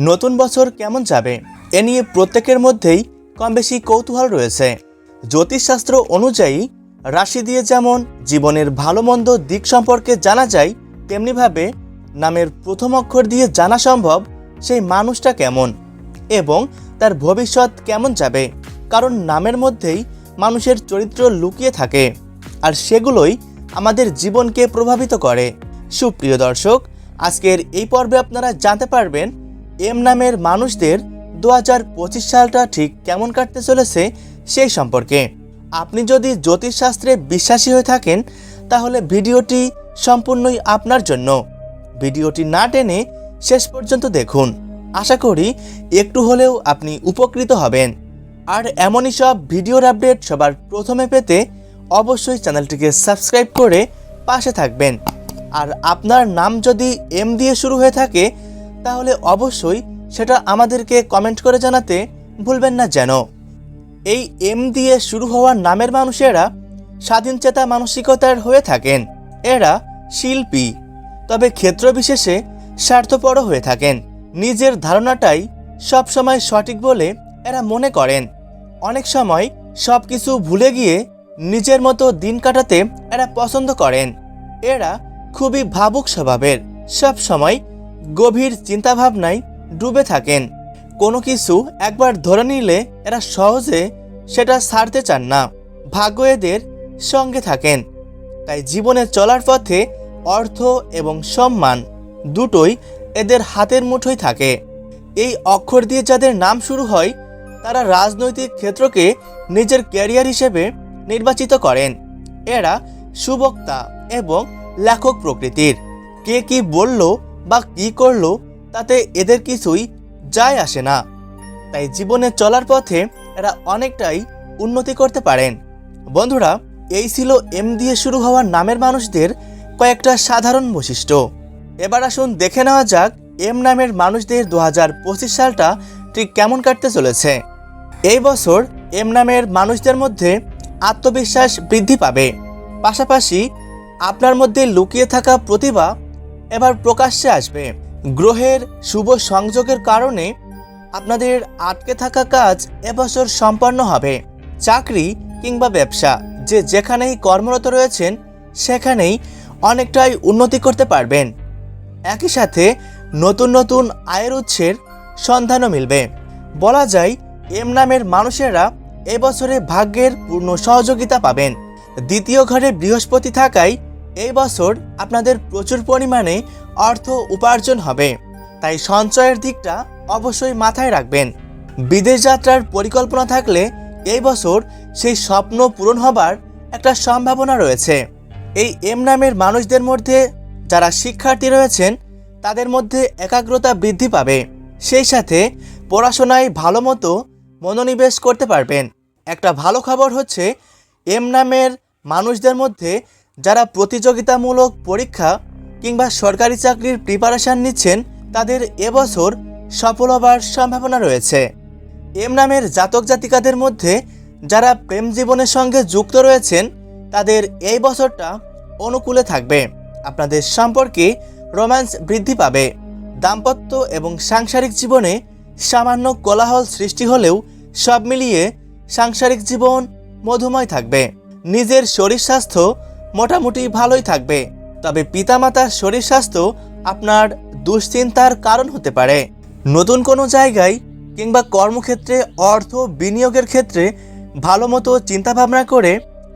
নতুন বছর কেমন যাবে? এ নিয়ে প্রত্যেকের মধ্যেই কম বেশি কৌতূহল রয়েছে। জ্যোতিষশাস্ত্র অনুযায়ী, রাশি দিয়ে যেমন জীবনের ভালো মন্দ দিক সম্পর্কে জানা যায়, তেমনিভাবে নামের প্রথম অক্ষর দিয়ে জানা সম্ভব সেই মানুষটা কেমন এবং তার ভবিষ্যৎ কেমন যাবে। কারণ নামের মধ্যেই মানুষের চরিত্র লুকিয়ে থাকে আর সেগুলোই আমাদের জীবনকে প্রভাবিত করে। সুপ্রিয় দর্শক, আজকের এই পর্বে আপনারা জানতে পারবেন এম নামের মানুষদের দু হাজার পঁচিশ সালটা ঠিক কেমন কাটতে চলেছে সেই সম্পর্কে। আপনি যদি জ্যোতিষশাস্ত্রে বিশ্বাসী হয়ে থাকেন, তাহলে ভিডিওটি সম্পূর্ণই আপনার জন্য। ভিডিওটি না টেনে শেষ পর্যন্ত দেখুন। আশা করি একটু হলেও আপনি উপকৃত হবেন। আর এমনই সব ভিডিওর আপডেট সবার প্রথমে পেতে অবশ্যই চ্যানেলটিকে সাবস্ক্রাইব করে পাশে থাকবেন। আর আপনার নাম যদি এম দিয়ে শুরু হয়ে থাকে তাহলে অবশ্যই সেটা আমাদেরকে কমেন্ট করে জানাতে ভুলবেন না যেন। এই এম দিয়ে শুরু হওয়া নামের মানুষেরা স্বাধীনচেতা মানসিকতার হয়ে থাকেন। এরা শিল্পী। তবে ক্ষেত্র বিশেষে স্বার্থপর হয়ে থাকেন। নিজের ধারণাটাই সবসময় সঠিক বলে এরা মনে করেন। অনেক সময় সব কিছু ভুলে গিয়ে নিজের মতো দিন কাটাতে এরা পছন্দ করেন। এরা খুবই ভাবুক স্বভাবের। সব সময় গভীর চিন্তাভাবনায় ডুবে থাকেন। কোনো কিছু একবার ধরে নিলে এরা সহজে সেটা ছাড়তে চান না। ভাগ্য এদের সঙ্গে থাকেন। তাই জীবনে চলার পথে অর্থ এবং সম্মান দুটোই এদের হাতের মুঠোয় থাকে। এই অক্ষর দিয়ে যাদের নাম শুরু হয়, তারা রাজনৈতিক ক্ষেত্রকে নিজের ক্যারিয়ার হিসেবে নির্বাচিত করেন। এরা সুবক্তা এবং লেখক প্রকৃতির। কে কি বলল বা কি করল তাতে এদের কিছুই যায় আসে না। তাই জীবনে চলার পথে এরা অনেকটাই উন্নতি করতে পারেন। বন্ধুরা, এই ছিল এম দিয়ে শুরু হওয়া নামের মানুষদের কয়েকটা সাধারণ বৈশিষ্ট্য। এবার আসুন দেখে নেওয়া যাক এম নামের মানুষদের দু হাজার পঁচিশ সালটা ঠিক কেমন কাটতে চলেছে। এই বছর এম নামের মানুষদের মধ্যে আত্মবিশ্বাস বৃদ্ধি পাবে। পাশাপাশি আপনার মধ্যে লুকিয়ে থাকা প্রতিভা এবার প্রকাশ্যে আসবে। গ্রহের শুভ সংযোগের কারণে আপনাদের আটকে থাকা কাজ এবছর সম্পন্ন হবে। চাকরি কিংবা ব্যবসা, যে যেখানেই কর্মরত রয়েছেন, সেখানেই অনেকটাই উন্নতি করতে পারবেন। একই সাথে নতুন নতুন আয়ের উৎসের সন্ধানও মিলবে। বলা যায়, এম নামের মানুষেরা এবছরে ভাগ্যের পূর্ণ সহযোগিতা পাবেন। দ্বিতীয় ঘরে বৃহস্পতি থাকায় এই বছর আপনাদের প্রচুর পরিমাণে অর্থ উপার্জন হবে। তাই সঞ্চয়ের দিকটা অবশ্যই মাথায় রাখবেন। বিদেশ যাত্রার পরিকল্পনা থাকলে এই বছর সেই স্বপ্ন পূরণ হবার একটা সম্ভাবনা রয়েছে। এই এম নামের মানুষদের মধ্যে যারা শিক্ষার্থী রয়েছেন, তাদের মধ্যে একাগ্রতা বৃদ্ধি পাবে। সেই সাথে পড়াশোনায় ভালো মতো মনোনিবেশ করতে পারবেন। একটা ভালো খবর হচ্ছে এম নামের মানুষদের মধ্যে যারা প্রতিযোগিতামূলক পরীক্ষা কিংবা সরকারি চাকরির প্রিপারেশান নিচ্ছেন, তাদের এবছর সফল হবার সম্ভাবনা রয়েছে। এম নামের জাতক জাতিকাদের মধ্যে যারা প্রেম জীবনের সঙ্গে যুক্ত রয়েছেন, তাদের এই বছরটা অনুকূলে থাকবে। আপনাদের সম্পর্কে রোম্যান্স বৃদ্ধি পাবে। দাম্পত্য এবং সাংসারিক জীবনে সামান্য কোলাহল সৃষ্টি হলেও সব মিলিয়ে সাংসারিক জীবন মধুময় থাকবে। নিজের শরীর স্বাস্থ্য মোটামুটি ভালোই থাকবে। তবে পিতামাতার শরীর স্বাস্থ্য আপনার দুশ্চিন্তার কারণ হতে পারে। নতুন কোনো জায়গায় কিংবা কর্মক্ষেত্রে, অর্থ বিনিয়োগের ক্ষেত্রে ভালো মতো চিন্তাভাবনা করে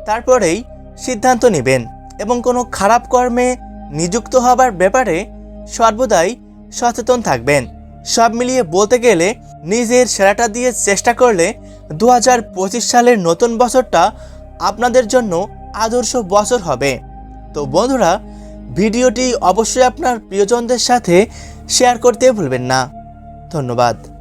তারপরেই সিদ্ধান্ত নেবেন এবং কোনো খারাপ কর্মে নিযুক্ত হবার ব্যাপারে সর্বদাই সচেতন থাকবেন। সব মিলিয়ে বলতে গেলে নিজের সেরাটা দিয়ে চেষ্টা করলে দু হাজার পঁচিশ সালের নতুন বছরটা আপনাদের জন্য আদর্শ বছর হবে। তো বন্ধুরা, ভিডিওটি অবশ্যই আপনার প্রিয়জনদের সাথে শেয়ার করতে ভুলবেন না। ধন্যবাদ।